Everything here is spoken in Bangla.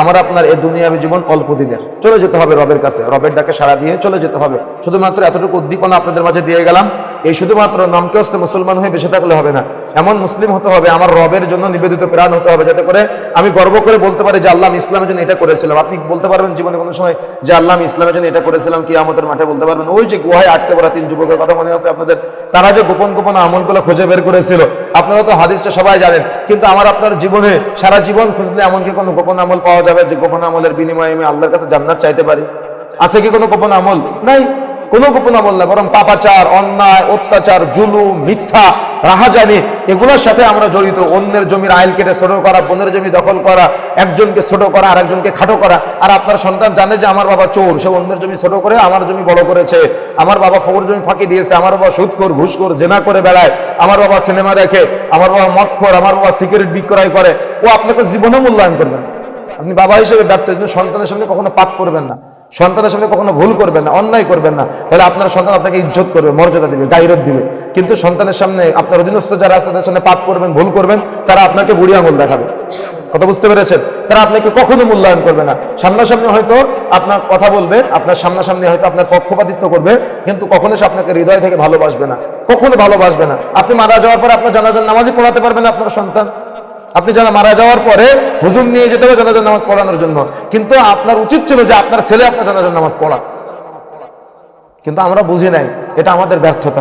আমার আপনার এই দুনিয়াবী জীবন অল্প দিনের। চলে যেতে হবে রবের কাছে। রবের ডাকে সাড়া দিয়ে চলে যেতে হবে। শুধুমাত্র এতটুকু উদ্দীপনা আপনাদের মাঝে দিয়ে গেলাম। এই শুধুমাত্র নামকে হস্তে মুসলমান হয়ে বেঁচে থাকলে হবে না। এমন মুসলিম হতে হবে, আমার রবের জন্য নিবেদিত প্রাণ হতে হবে, যাতে করে আমি গর্ব করে বলতে পারি যে আল্লাহ ইসলামের জন্য এটা করেছিলাম। আপনি বলতে পারবেন জীবনে কোনো সময় যে আল্লাহ ইসলামের জন্য এটা করেছিলাম কি আমাদের মাঠে বলতে পারবেন। ওই যে গুহায় আটকে পড়া তিন যুবকের কথা মনে আছে আপনাদের? তারা যে গোপন গোপন আমলগুলো খুঁজে বের করেছিল আপনারা তো হাদিসটা সবাই জানেন, কিন্তু আমার আপনার জীবনে সারা জীবন খুঁজলে এমন কি কোনো গোপন আমল পাওয়া যাবে যে গোপন আমলের বিনিময়ে আমি আল্লাহর কাছে জান্নাত চাইতে পারি? আছে কি কোনো গোপন আমল? নাই। কোনো গোপন না, বরং পাপাচার, অন্যায়, অত্যাচার, জুলুম, মিথ্যা, রাহাজানি, এগুলোর সাথে আমরা জড়িত। অন্যের জমির আইল কেটে ছোট করা, বোনের জমি দখল করা, একজনকে ছোট করা আর একজনকে খাটো করা। আর আপনার সন্তান জানে যে আমার বাবা চোর, সে অন্যের জমি ছোট করে আমার জমি বড় করেছে। আমার বাবা খবর জমি ফাঁকি দিয়েছে, আমার বাবা সুদখোর ঘুষখোর, জেনা করে বেড়ায়। আমার বাবা সিনেমা দেখে, আমার বাবা মদখোর, আমার বাবা সিগারেট বিক্রয় করে। ও আপনাকে জীবনে মূল্যায়ন করবে না। আপনি বাবা হিসেবে ব্যর্থ সন্তানের সামনে কখনো পাপ করবেন না। সন্তানের সামনে কখনো ভুল করবেন না, অন্যায় করবেন না। তাহলে আপনার সন্তান আপনাকে ইজ্জত করবে, মর্যাদা দিবে, গাইরত দিবে। কিন্তু সন্তানের সামনে আপনার অধীনস্থ যারা আছে, তাদের সামনে পাপ করবেন, ভুল করবেন, তারা আপনাকে বুড়ি আঙুল দেখাবে। কথা বুঝতে পেরেছেন? তারা আপনাকে কখনো মূল্যায়ন করবে না। সামনাসামনি হয়তো আপনার কথা বলবে, আপনার সামনাসামনি হয়তো আপনার পক্ষপাতিত্ব করবে, কিন্তু কখনো সে আপনাকে হৃদয় থেকে ভালোবাসবে না। কখনো ভালোবাসবে না। আপনি মারা যাওয়ার পর আপনার জানাজার নামাজই পড়াতে পারবেন আপনার সন্তান। আপনি যারা মারা যাওয়ার পরে হুজুর নিয়ে যেতে হবে জানাজার নামাজ পড়ানোর জন্য। কিন্তু আপনার উচিত ছিল যে আপনার ছেলে আপনার জানাজার নামাজ পড়া কিন্তু আমরা বুঝি নাই, এটা আমাদের ব্যর্থতা।